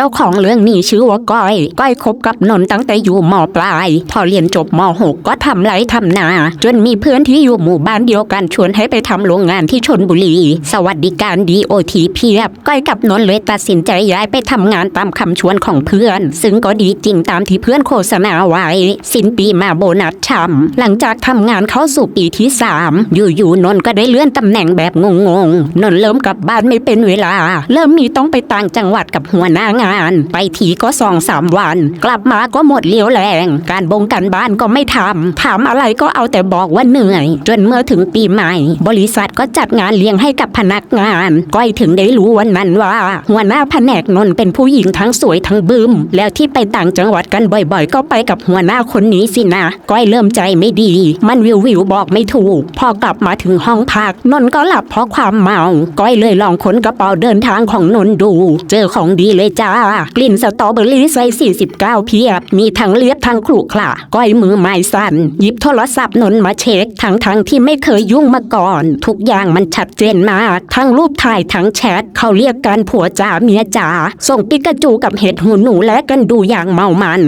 เจ้าของเรื่องนี้ชื่อว่าก้อย ก้อยคบกับนนตั้งแต่อยู่มปลาย พอเรียนจบมหกก็ทำไรทำนา จนมีเพื่อนที่อยู่หมู่บ้านเดียวกันชวนให้ไปทำโรงงานที่ชนบุรี สวัสดิการดีโอทีเพียบ ก้อยกับนนเลยตัดสินใจย้ายไปทำงานตามคำชวนของเพื่อน ซึ่งก็ดีจริงตามที่เพื่อนโฆษณาไว้ สิ้นปีมาโบนัสช่ำหลังจากทำงานเข้าสู่ปีที่สามอยู่ๆนนก็ได้เลื่อนตำแหน่งแบบงงๆนนเริ่มกลับบ้านไม่เป็นเวลา เริ่มมีต้องไปต่างจังหวัดกับหัวหน้างานไปทีก็สองสามวัน กลับมาก็หมดเลี้ยวแรง การบงการบ้านก็ไม่ทำถามอะไรก็เอาแต่บอกว่าเหนื่อย จนเมื่อถึงปีใหม่ บริษัทก็จัดงานเลี้ยงให้กับพนักงาน ก้อยถึงได้รู้วันนั้นว่า หัวหน้าแผนกนนเป็นผู้หญิงทั้งสวยทั้งบึมแล้วที่ไปต่างจังหวัดกันบ่อยๆ ก็ไปกับหัวหน้าคนนี้สินะ ก้อยเริ่มใจไม่ดี มันวิววิวบอกไม่ถูก พอกลับมาถึงห้องพักนนก็หลับเพราะความเมา ก้อยเลยลองค้นกระเป๋าเดินทางของนนดู เจอของดีเลยจ้ากลิ่นสตรอเบอรี่ใส่49 เพียบ มีทั้งเลียบทั้งขลุขระก้อยมือไม้สั่นหยิบโทรศัพท์นนมาเช็คทั้งทั้งที่ไม่เคยยุ่งมาก่อน ทุกอย่างมันชัดเจนมาก ทั้งรูปถ่ายทั้งแชทเขาเรียกกันผัวจ๋าเมียจ๋าส่งปิกาจูกับเห็ดหูหนูและกันดูอย่างเมามัน